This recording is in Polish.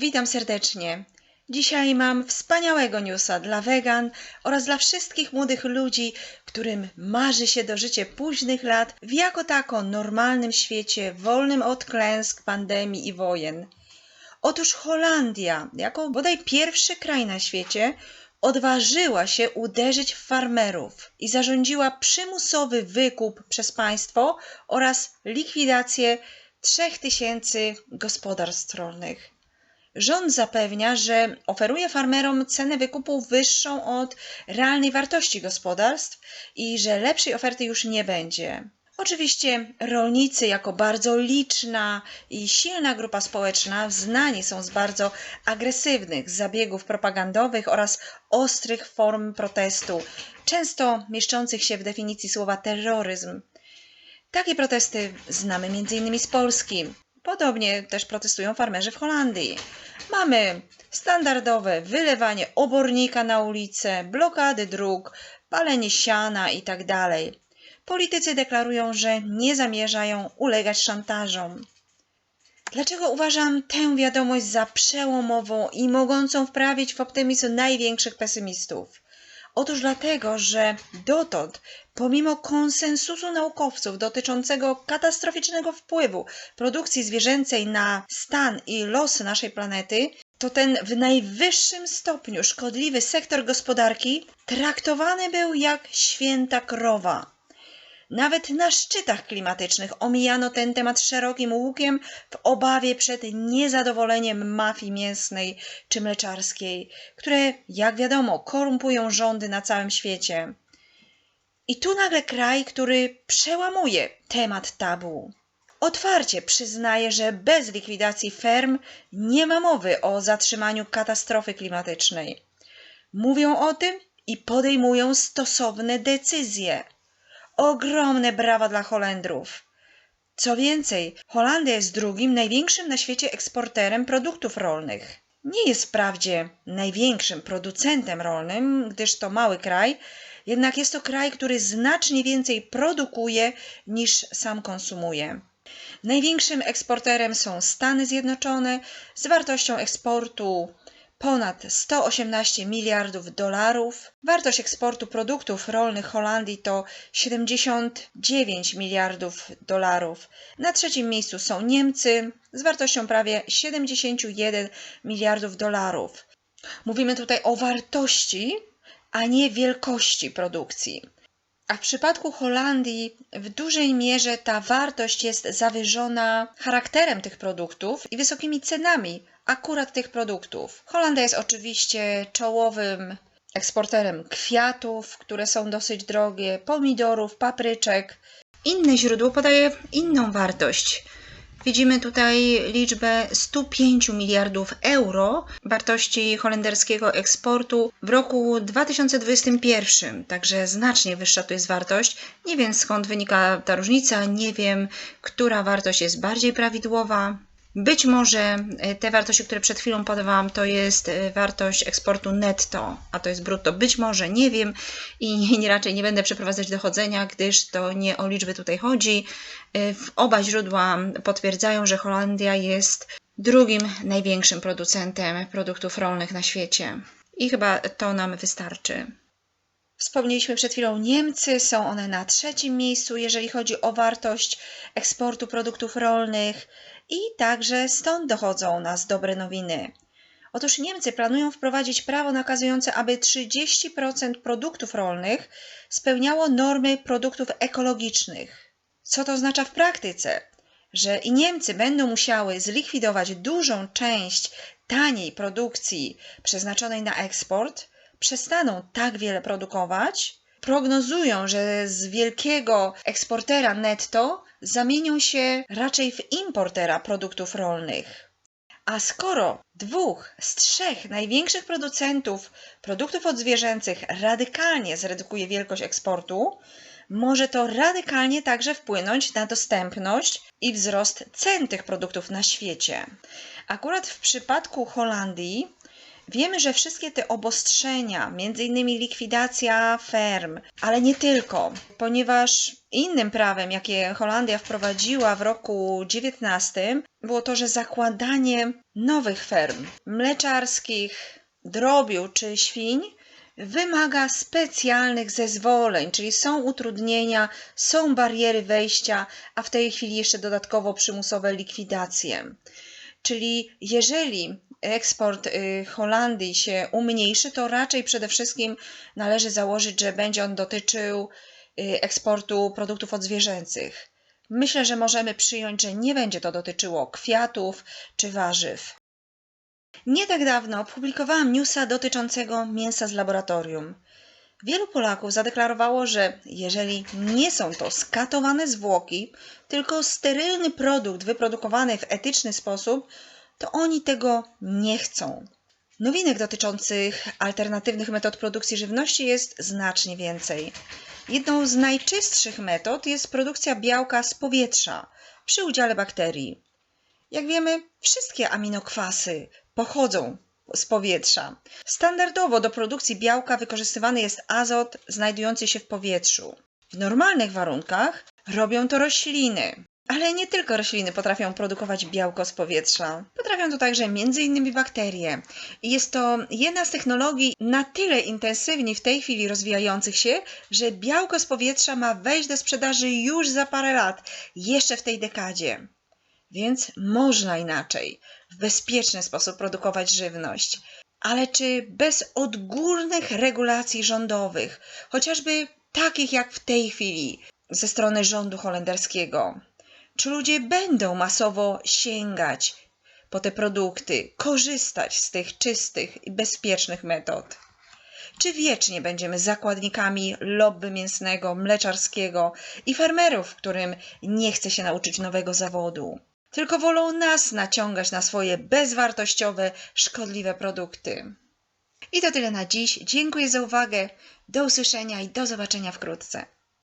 Witam serdecznie. Dzisiaj mam wspaniałego newsa dla wegan oraz dla wszystkich młodych ludzi, którym marzy się dożycie późnych lat w jako tako normalnym świecie, wolnym od klęsk, pandemii i wojen. Otóż Holandia, jako bodaj pierwszy kraj na świecie, odważyła się uderzyć w farmerów i zarządziła przymusowy wykup przez państwo oraz likwidację 3000 gospodarstw rolnych. Rząd zapewnia, że oferuje farmerom cenę wykupu wyższą od realnej wartości gospodarstw i że lepszej oferty już nie będzie. Oczywiście rolnicy, jako bardzo liczna i silna grupa społeczna, znani są z bardzo agresywnych zabiegów propagandowych oraz ostrych form protestu, często mieszczących się w definicji słowa terroryzm. Takie protesty znamy m.in. z Polski. Podobnie też protestują farmerzy w Holandii. Mamy standardowe wylewanie obornika na ulicę, blokady dróg, palenie siana itd. Politycy deklarują, że nie zamierzają ulegać szantażom. Dlaczego uważam tę wiadomość za przełomową i mogącą wprawić w optymizm największych pesymistów? Otóż dlatego, że dotąd, pomimo konsensusu naukowców dotyczącego katastroficznego wpływu produkcji zwierzęcej na stan i losy naszej planety, to ten w najwyższym stopniu szkodliwy sektor gospodarki traktowany był jak święta krowa. Nawet na szczytach klimatycznych omijano ten temat szerokim łukiem w obawie przed niezadowoleniem mafii mięsnej czy mleczarskiej, które, jak wiadomo, korumpują rządy na całym świecie. I tu nagle kraj, który przełamuje temat tabu. Otwarcie przyznaje, że bez likwidacji ferm nie ma mowy o zatrzymaniu katastrofy klimatycznej. Mówią o tym i podejmują stosowne decyzje. Ogromne brawa dla Holendrów. Co więcej, Holandia jest drugim największym na świecie eksporterem produktów rolnych. Nie jest wprawdzie największym producentem rolnym, gdyż to mały kraj, jednak jest to kraj, który znacznie więcej produkuje niż sam konsumuje. Największym eksporterem są Stany Zjednoczone z wartością eksportu ponad 118 miliardów dolarów. Wartość eksportu produktów rolnych Holandii to 79 miliardów dolarów. Na trzecim miejscu są Niemcy z wartością prawie 71 miliardów dolarów. Mówimy tutaj o wartości, a nie wielkości produkcji. A w przypadku Holandii w dużej mierze ta wartość jest zawyżona charakterem tych produktów i wysokimi cenami akurat tych produktów. Holandia jest oczywiście czołowym eksporterem kwiatów, które są dosyć drogie, pomidorów, papryczek. Inne źródło podaje inną wartość. Widzimy tutaj liczbę 105 miliardów euro wartości holenderskiego eksportu w roku 2021, także znacznie wyższa tu jest wartość. Nie wiem skąd wynika ta różnica, nie wiem, która wartość jest bardziej prawidłowa. Być może e, te wartości, które przed chwilą podawałam, to jest e, wartość eksportu netto, a to jest brutto. Być może, nie wiem i nie, raczej nie będę przeprowadzać dochodzenia, gdyż to nie o liczby tutaj chodzi. E, oba źródła potwierdzają, że Holandia jest drugim największym producentem produktów rolnych na świecie. I chyba to nam wystarczy. Wspomnieliśmy przed chwilą Niemcy, są one na trzecim miejscu, jeżeli chodzi o wartość eksportu produktów rolnych i także stąd dochodzą nas dobre nowiny. Otóż Niemcy planują wprowadzić prawo nakazujące, aby 30% produktów rolnych spełniało normy produktów ekologicznych. Co to oznacza w praktyce? Że i Niemcy będą musiały zlikwidować dużą część taniej produkcji przeznaczonej na eksport, przestaną tak wiele produkować, prognozują, że z wielkiego eksportera netto zamienią się raczej w importera produktów rolnych. A skoro dwóch z trzech największych producentów produktów odzwierzęcych radykalnie zredukuje wielkość eksportu, może to radykalnie także wpłynąć na dostępność i wzrost cen tych produktów na świecie. Akurat w przypadku Holandii Wiemy, że wszystkie te obostrzenia, innymi likwidacja ferm, ale nie tylko, ponieważ Innym prawem, jakie Holandia wprowadziła w roku 19, było to, że zakładanie nowych ferm mleczarskich, drobiu czy świń wymaga specjalnych zezwoleń, czyli są utrudnienia, są bariery wejścia, a w tej chwili jeszcze dodatkowo przymusowe likwidacje. Czyli jeżeli eksport y, Holandii się umniejszy, to raczej przede wszystkim należy założyć, że będzie on dotyczył eksportu produktów odzwierzęcych. Myślę, że możemy przyjąć, że nie będzie to dotyczyło kwiatów czy warzyw. Nie tak dawno opublikowałam newsa dotyczącego mięsa z laboratorium. Wielu Polaków zadeklarowało, że jeżeli nie są to skatowane zwłoki, tylko sterylny produkt wyprodukowany w etyczny sposób, to oni tego nie chcą. Nowinek dotyczących alternatywnych metod produkcji żywności jest znacznie więcej. Jedną z najczystszych metod jest produkcja białka z powietrza przy udziale bakterii. Jak wiemy, wszystkie aminokwasy pochodzą z powietrza. Standardowo do produkcji białka wykorzystywany jest azot znajdujący się w powietrzu. W normalnych warunkach robią to rośliny. Ale nie tylko rośliny potrafią produkować białko z powietrza. Potrafią to także m.in. bakterie. Jest to jedna z technologii na tyle intensywnie w tej chwili rozwijających się, że białko z powietrza ma wejść do sprzedaży już za parę lat, jeszcze w tej dekadzie. Więc można inaczej, w bezpieczny sposób produkować żywność. Ale czy bez odgórnych regulacji rządowych, chociażby takich jak w tej chwili ze strony rządu holenderskiego? Czy ludzie będą masowo sięgać po te produkty, korzystać z tych czystych i bezpiecznych metod? Czy wiecznie będziemy zakładnikami lobby mięsnego, mleczarskiego i fermerów, którym nie chce się nauczyć nowego zawodu? Tylko wolą nas naciągać na swoje bezwartościowe, szkodliwe produkty. I to tyle na dziś. Dziękuję za uwagę. Do usłyszenia i do zobaczenia wkrótce.